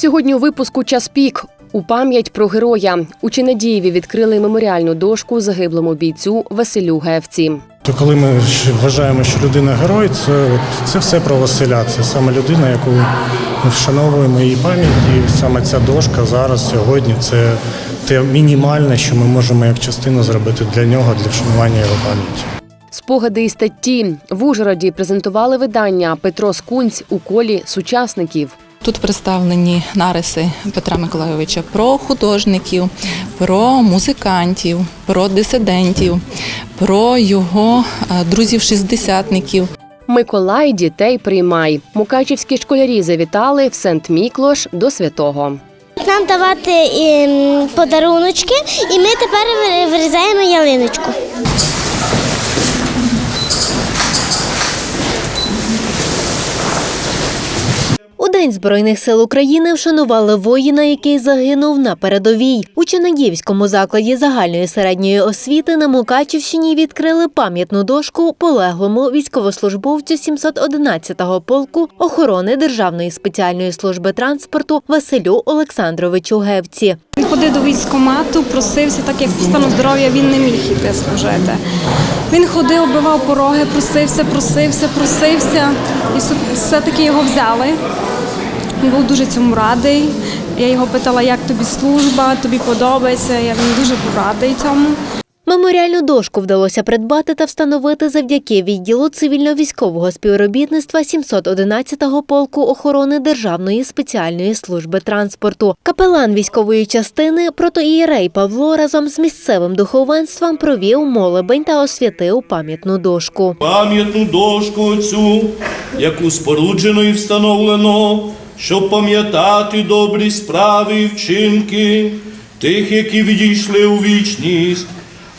Сьогодні у випуску час пік. У пам'ять про героя у Чинадієві відкрили меморіальну дошку загиблому бійцю Василю Гевці. То коли ми вважаємо, що людина герой, це, от, це все про Василя. Це саме людина, яку ми вшановуємо її пам'ять. І саме ця дошка зараз, сьогодні, це те мінімальне, що ми можемо як частину зробити для нього, для вшанування його пам'яті. Спогади і статті в Ужгороді презентували видання Петро Скунць у колі сучасників. Тут представлені нариси Петра Миколайовича про художників, про музикантів, про дисидентів, про його е, друзів-шістдесятників. Миколай дітей приймай. Мукачівські школярі завітали в Сент-Міклош до святого. Нам давати ем, подаруночки, і ми тепер вир- вирізаємо ялиночку. День Збройних сил України вшанували воїна, який загинув на передовій. У Чернігівському закладі загальної середньої освіти на Мукачівщині відкрили пам'ятну дошку полеглому військовослужбовцю 711-го полку охорони Державної спеціальної служби транспорту Василю Олександровичу Гевці. Ходив до військкомату, просився, так як по стану здоров'я він не міг іти служити. Він ходив, оббивав пороги, просився, просився, просився, і все- все-таки його взяли. Він був дуже цьому радий. Я його питала, як тобі служба, тобі подобається. Я він дуже радий цьому. Меморіальну дошку вдалося придбати та встановити завдяки відділу цивільно-військового співробітництва 711-го полку охорони Державної спеціальної служби транспорту. Капелан військової частини протоієрей Павло разом з місцевим духовенством провів молебень та освятив пам'ятну дошку. пам'ятну дошку цю, яку споруджено і встановлено, щоб пам'ятати добрі справи і вчинки тих, які відійшли у вічність,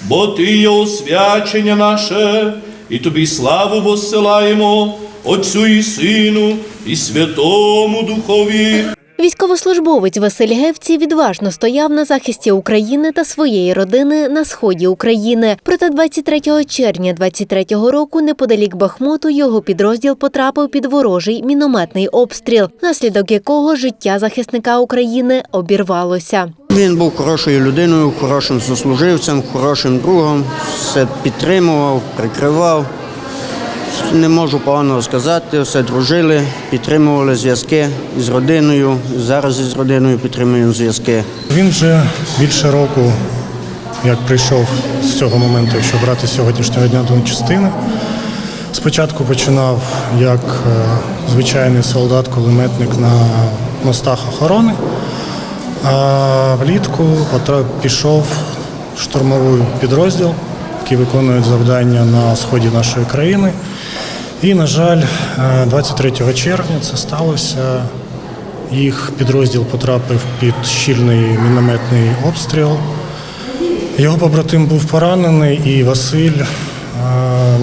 бо ти є освячення наше, і тобі славу воссилаємо, Отцю і Сину, і Святому Духові. Військовослужбовець Василь Гевці відважно стояв на захисті України та своєї родини на сході України. Проте 23 червня 23-го року неподалік Бахмуту його підрозділ потрапив під ворожий мінометний обстріл, внаслідок якого життя захисника України обірвалося. Він був хорошою людиною, хорошим сослуживцем, хорошим другом, все підтримував, прикривав. Не можу поганого сказати, все дружили, підтримували зв'язки з родиною. Зараз із родиною підтримуємо зв'язки. Він вже більше року, як прийшов з цього моменту, якщо брати сьогоднішнього дня до частини. Спочатку починав як е, звичайний солдат-кулеметник на мостах охорони, а влітку пішов в штурмовий підрозділ, який виконує завдання на сході нашої країни. І, на жаль, е, 23 червня це сталося. Їх підрозділ потрапив під щільний мінометний обстріл. Його побратим був поранений, і Василь е,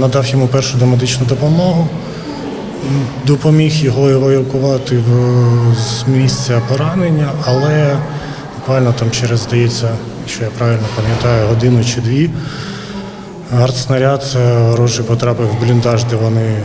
надав йому першу домедичну допомогу, допоміг його евакуювати в- з місця поранення, але буквально там через, здається, якщо я правильно пам'ятаю, годину чи дві, артснаряд е, ворожий потрапив в бліндаж, де вони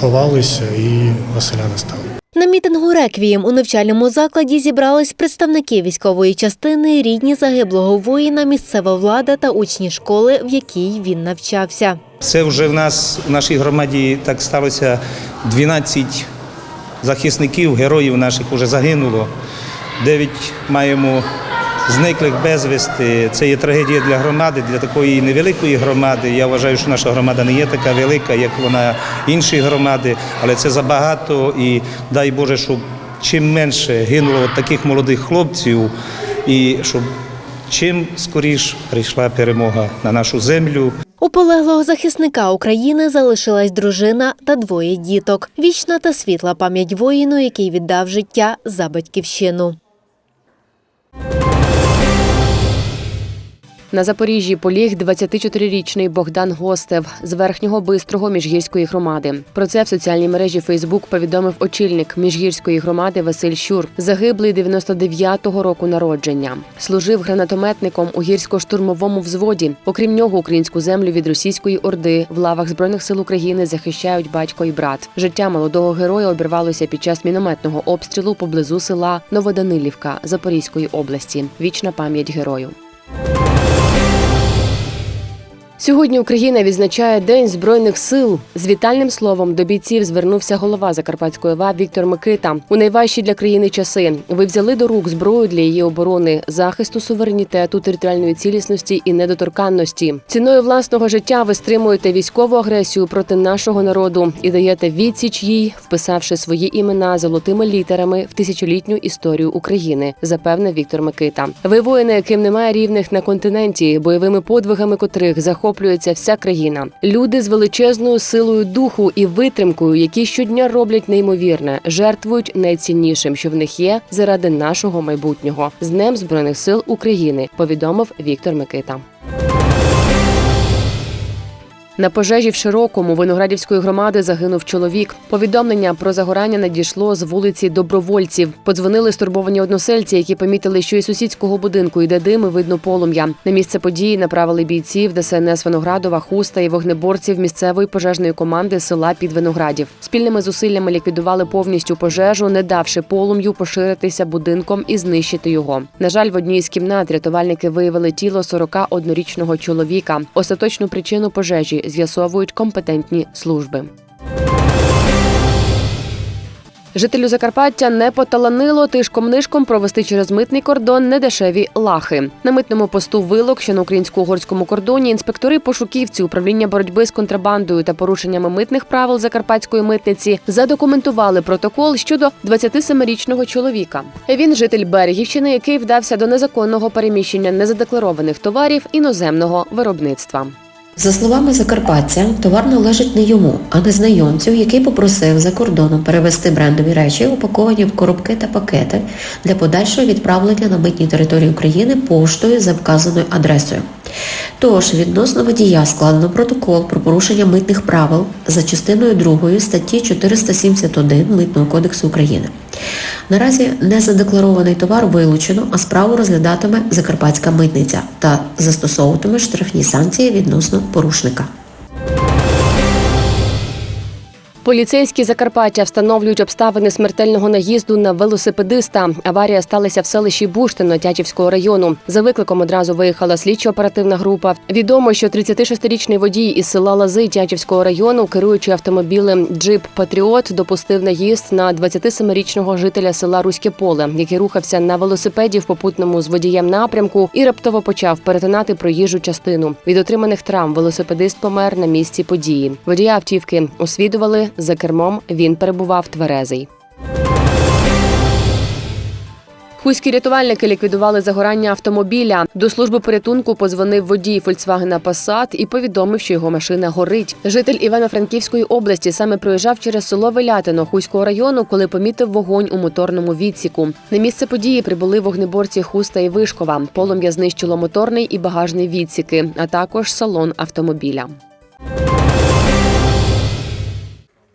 ховалися, і Василя не стало. На мітингу «Реквієм» у навчальному закладі зібрались представники військової частини, рідні загиблого воїна, місцева влада та учні школи, в якій він навчався. Це вже в нас в нашій громаді так сталося 12 захисників, героїв наших вже загинуло. Дев'ять маємо зниклих безвісти. Це є трагедія для громади, для такої невеликої громади. Я вважаю, що наша громада не є така велика, як вона інші громади, але це забагато і дай Боже, щоб чим менше гинуло таких молодих хлопців, і щоб чим скоріш прийшла перемога на нашу землю. У полеглого захисника України залишилась дружина та двоє діток. Вічна та світла пам'ять воїну, який віддав життя за батьківщину. На Запоріжжі поліг 24-річний Богдан Гостев з верхнього бистрого міжгірської громади. Про це в соціальній мережі Фейсбук повідомив очільник міжгірської громади Василь Щур, загиблий 99-го року народження. Служив гранатометником у гірсько-штурмовому взводі. Окрім нього, українську землю від російської орди в лавах збройних сил України захищають батько і брат. Життя молодого героя обірвалося під час мінометного обстрілу поблизу села Новоданилівка Запорізької області. Вічна пам'ять герою. Сьогодні Україна відзначає День збройних сил. З вітальним словом до бійців звернувся голова Закарпатської ОВА Віктор Микита. У найважчі для країни часи ви взяли до рук зброю для її оборони, захисту суверенітету, територіальної цілісності і недоторканності. Ціною власного життя ви стримуєте військову агресію проти нашого народу і даєте відсіч їй, вписавши свої імена золотими літерами в тисячолітню історію України, запевнив Віктор Микита. Ви воїни, яким немає рівних на континенті, бойовими подвигами котрих захоплюється вся країна. Люди з величезною силою духу і витримкою, які щодня роблять неймовірне, жертвують найціннішим, що в них є, заради нашого майбутнього. З Днем збройних сил України повідомив Віктор Микита. На пожежі в Широкому Виноградівської громади загинув чоловік. Повідомлення про загорання надійшло з вулиці Добровольців. Подзвонили стурбовані односельці, які помітили, що із сусідського будинку йде дим і видно полум'я. На місце події направили бійців ДСНС Виноградова, Хуста і вогнеборців місцевої пожежної команди села під Виноградів. Спільними зусиллями ліквідували повністю пожежу, не давши полум'ю поширитися будинком і знищити його. На жаль, в одній із кімнат рятувальники виявили тіло 41-річного чоловіка. Остаточну причину пожежі з'ясовують компетентні служби. Жителю Закарпаття не поталанило тишком нишком провести через митний кордон недешеві лахи. На митному посту вилок, що на українсько-угорському кордоні, інспектори пошуківці управління боротьби з контрабандою та порушеннями митних правил закарпатської митниці задокументували протокол щодо 27-річного чоловіка. Він житель Берегівщини, який вдався до незаконного переміщення незадекларованих товарів іноземного виробництва. За словами закарпатця, товар належить не йому, а незнайомцю, який попросив за кордоном перевезти брендові речі, упаковані в коробки та пакети для подальшого відправлення на митній території України поштою за вказаною адресою. Тож відносно водія складено протокол про порушення митних правил за частиною 2 статті 471 Митного кодексу України. Наразі незадекларований товар вилучено, а справу розглядатиме Закарпатська митниця та застосовуватиме штрафні санкції відносно порушника. Поліцейські Закарпаття встановлюють обставини смертельного наїзду на велосипедиста. Аварія сталася в селищі Буштино Тячівського району. За викликом одразу виїхала слідчо-оперативна група. Відомо, що 36-річний водій із села Лази Тячівського району, керуючи автомобілем Джип Патріот, допустив наїзд на 27-річного жителя села Руське Поле, який рухався на велосипеді в попутному з водієм напрямку і раптово почав перетинати проїжджу частину. Від отриманих травм велосипедист помер на місці події. Водія автівки освідували. За кермом він перебував тверезий. Хуські рятувальники ліквідували загорання автомобіля. До служби порятунку позвонив водій Фольксвагена Passat і повідомив, що його машина горить. Житель Івано-Франківської області саме проїжджав через село Велятино Хуського району, коли помітив вогонь у моторному відсіку. На місце події прибули вогнеборці Хуста і Вишкова. Полум'я знищило моторний і багажний відсіки, а також салон автомобіля.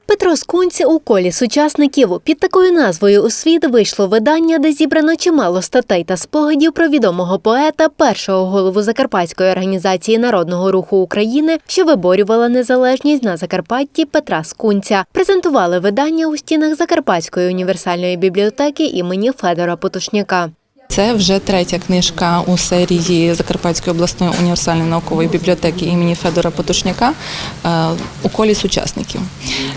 Петро Скунці у колі сучасників під такою назвою у світ вийшло видання, де зібрано чимало статей та спогадів про відомого поета, першого голову Закарпатської організації народного руху України, що виборювала незалежність на Закарпатті Петра Скунця. Презентували видання у стінах Закарпатської універсальної бібліотеки імені Федора Потушняка. Це вже третя книжка у серії Закарпатської обласної універсальної наукової бібліотеки імені Федора Потушняка е, у колі сучасників.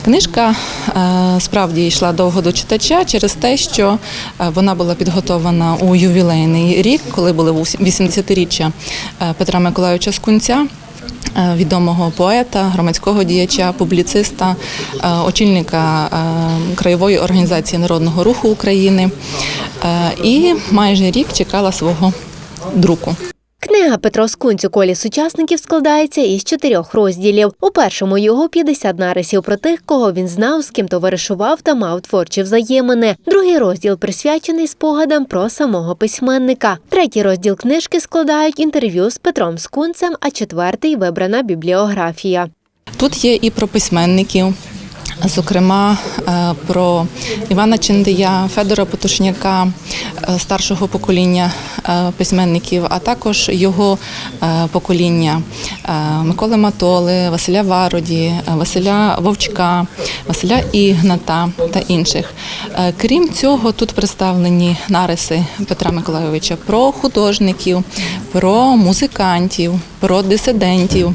Книжка е, справді йшла довго до читача через те, що е, вона була підготовлена у ювілейний рік, коли були 80-річчя Петра Миколайовича Скунця. Відомого поета, громадського діяча, публіциста, очільника краєвої організації народного руху України і майже рік чекала свого друку. Книга Петро Скунць у колі сучасників складається із чотирьох розділів. У першому його 50 нарисів про тих, кого він знав, з ким товаришував та мав творчі взаємини. Другий розділ присвячений спогадам про самого письменника. Третій розділ книжки складають інтерв'ю з Петром Скунцем, а четвертий вибрана бібліографія. Тут є і про письменників, зокрема е, про Івана Чендия, Федора Потушняка, е, старшого покоління е, письменників, а також його покоління Миколи Матоли, Василя Вароді, Василя Вовчка, Василя Ігната та інших. Крім цього, тут представлені нариси Петра Миколайовича про художників, про музикантів, про дисидентів,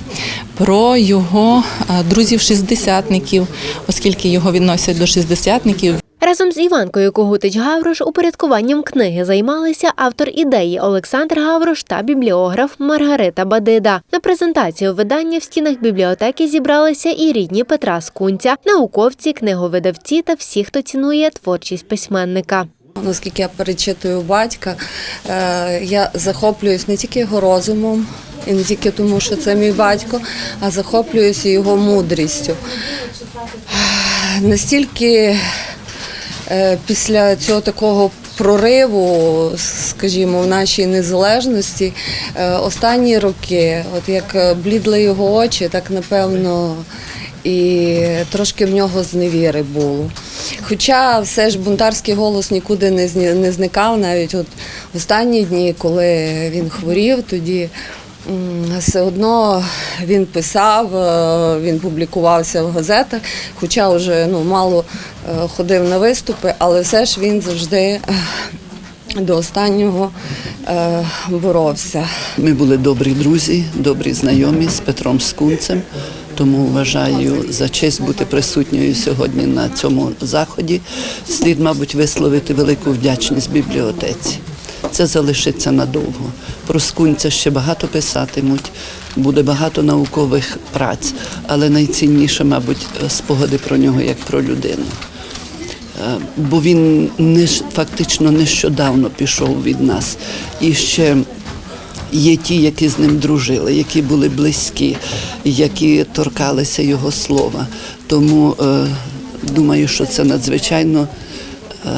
про його друзів-шістдесятників, оскільки його відносять до шістдесятників. Разом з Іванкою Когутич Гаврош упорядкуванням книги займалися автор ідеї Олександр Гаврош та бібліограф Маргарита Бадида. На презентацію видання в стінах бібліотеки зібралися і рідні Петра Скунця, науковці, книговидавці та всі, хто цінує творчість письменника. Наскільки я перечитую батька, е, я захоплююсь не тільки його розумом, і не тільки тому, що це мій батько, а захоплююся його мудрістю. Настільки е, після цього такого прориву, скажімо, в нашій незалежності, е, останні роки, от як блідли його очі, так напевно і трошки в нього зневіри було. Хоча все ж бунтарський голос нікуди не зникав, навіть от в останні дні, коли він хворів, тоді все одно він писав, е, він публікувався в газетах, хоча вже ну, мало е, ходив на виступи, але все ж він завжди е, до останнього боровся. Ми були добрі друзі, добрі знайомі з Петром Скунцем. Тому вважаю за честь бути присутньою сьогодні на цьому заході. Слід, мабуть, висловити велику вдячність бібліотеці. Це залишиться надовго. Про Скунця ще багато писатимуть, буде багато наукових праць, але найцінніше, мабуть, спогади про нього як про людину. Е, Бо він не фактично нещодавно пішов від нас. І ще є ті, які з ним дружили, які були близькі, які торкалися його слова. Тому е, думаю, що це надзвичайно е,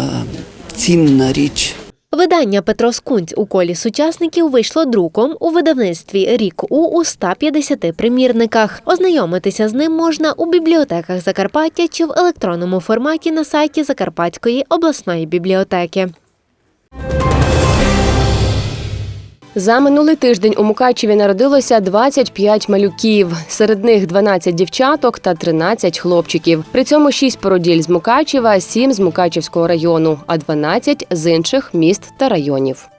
цінна річ. Видання Петро Скунць у колі сучасників вийшло друком у видавництві Рік У у 150 примірниках. Ознайомитися з ним можна у бібліотеках Закарпаття чи в електронному форматі на сайті Закарпатської обласної бібліотеки. За минулий тиждень у Мукачеві народилося 25 малюків. Серед них 12 дівчаток та 13 хлопчиків. При цьому 6 породіль з Мукачева, 7 з Мукачевського району, а 12 з інших міст та районів.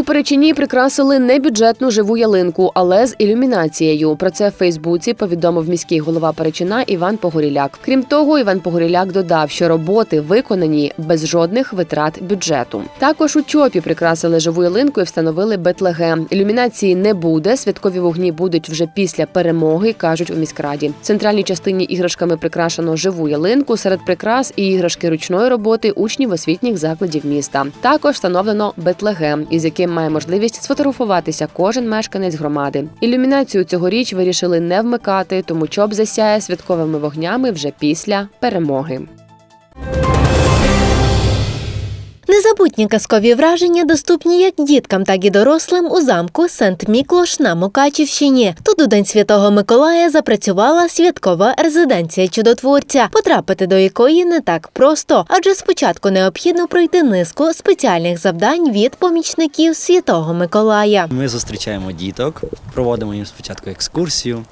У Перечині прикрасили небюджетну живу ялинку, але з ілюмінацією. Про це в Фейсбуці повідомив міський голова Перечина Іван Погоріляк. Крім того, Іван Погоріляк додав, що роботи виконані без жодних витрат бюджету. Також у чопі прикрасили живу ялинку і встановили Бетлегем. Ілюмінації не буде. Святкові вогні будуть вже після перемоги, кажуть у міськраді. В центральній частині іграшками прикрашено живу ялинку. Серед прикрас і іграшки ручної роботи учнів освітніх закладів міста. Також встановлено Бетлегем, із яким має можливість сфотографуватися кожен мешканець громади. Ілюмінацію цьогоріч вирішили не вмикати, тому чоб засяє святковими вогнями вже після перемоги. Незабутні казкові враження доступні як діткам, так і дорослим у замку Сент-Міклош на Мукачівщині. Тут у День Святого Миколая запрацювала святкова резиденція чудотворця, потрапити до якої не так просто, адже спочатку необхідно пройти низку спеціальних завдань від помічників Святого Миколая. Ми зустрічаємо діток, проводимо їм спочатку екскурсію.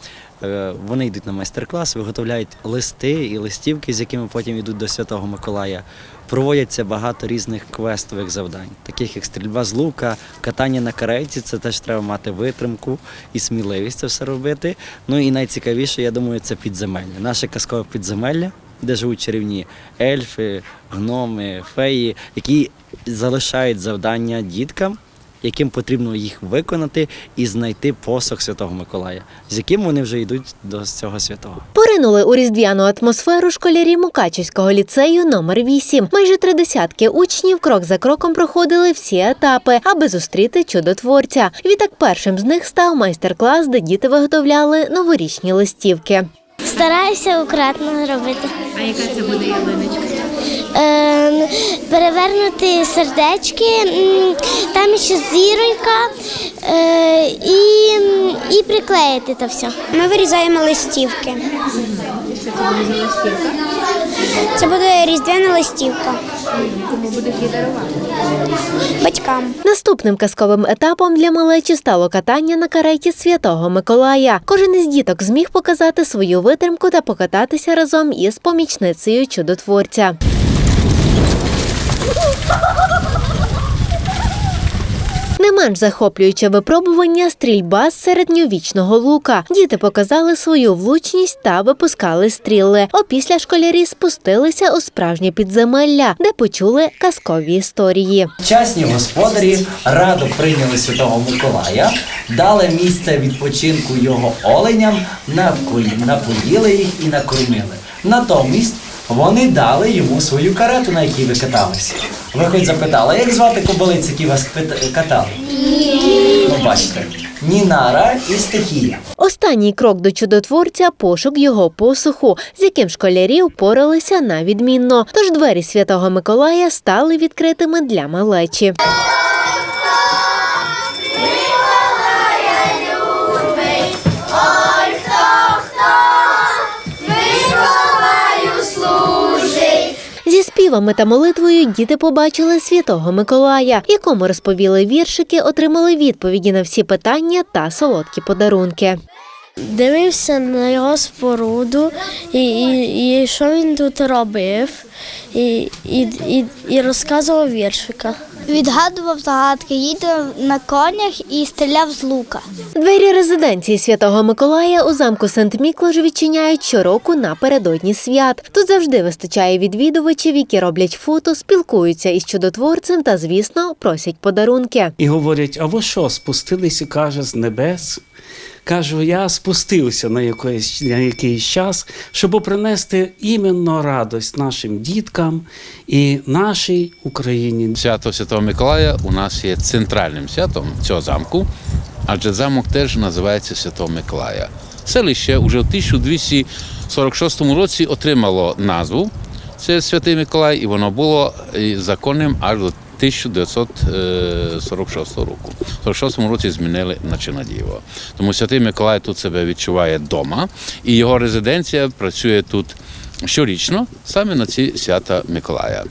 Е, Вони йдуть на майстер-клас, виготовляють листи і листівки, з якими потім йдуть до Святого Миколая. Проводяться багато різних квестових завдань, таких як стрільба з лука, катання на кареті. Це теж треба мати витримку і сміливість це все робити. Ну і найцікавіше, я думаю, це підземелля. Наше казкове підземелля, де живуть чарівні ельфи, гноми, феї, які залишають завдання діткам яким потрібно їх виконати і знайти посох Святого Миколая, з яким вони вже йдуть до цього святого. Поринули у різдвяну атмосферу школярі Мукачівського ліцею номер 8 Майже три десятки учнів крок за кроком проходили всі етапи, аби зустріти чудотворця. Відтак першим з них став майстер-клас, де діти виготовляли новорічні листівки. Стараюся акуратно робити. А яка це буде ялиночка? Е, перевернути сердечки, там ще зіронька е, і, і приклеїти то все. Ми вирізаємо листівки. Це буде різдвяна листівка. Кому будеш її дарувати? Батькам. Наступним казковим етапом для малечі стало катання на кареті Святого Миколая. Кожен із діток зміг показати свою витримку та покататися разом із помічницею чудотворця. Не менш захоплююче випробування стрільба з середньовічного лука. Діти показали свою влучність та випускали стріли. Опісля школярі спустилися у справжнє підземелля, де почули казкові історії. Часні господарі радо прийняли Святого Миколая, дали місце відпочинку його оленям, напоїли їх і накормили. Натомість вони дали йому свою карету, на якій ви каталися. Ви хоч запитали, як звати кобилиць, які вас катали? Ні. Ну, бачите, Нінара і Стихія. Останній крок до чудотворця пошук його посуху, з яким школярі впоралися на відмінно. Тож двері святого Миколая стали відкритими для малечі. Співами та молитвою діти побачили святого Миколая, якому розповіли віршики, отримали відповіді на всі питання та солодкі подарунки. Дивився на його споруду і, і, і що він тут робив, і, і, і, і розказував віршика. Відгадував загадки, їздив на конях і стріляв з лука. Двері резиденції святого Миколая у замку Сент-Міклош відчиняють щороку напередодні свят. Тут завжди вистачає відвідувачів, які роблять фото, спілкуються із чудотворцем та, звісно, просять подарунки. І говорять, а ви що, спустилися, каже, з небес? Кажу, я спустився на якийсь, на якийсь час, щоб принести іменно радость нашим діткам і нашій Україні. Свято Святого Миколая у нас є центральним святом цього замку, адже замок теж називається Святого Миколая. Селище вже в 1246 році отримало назву це Святий Миколай, і воно було законним аж до 1946 року. В 46 році змінили Начина Чинадієво. Тому Святий Миколай тут себе відчуває вдома, і його резиденція працює тут щорічно саме на ці свята Миколая.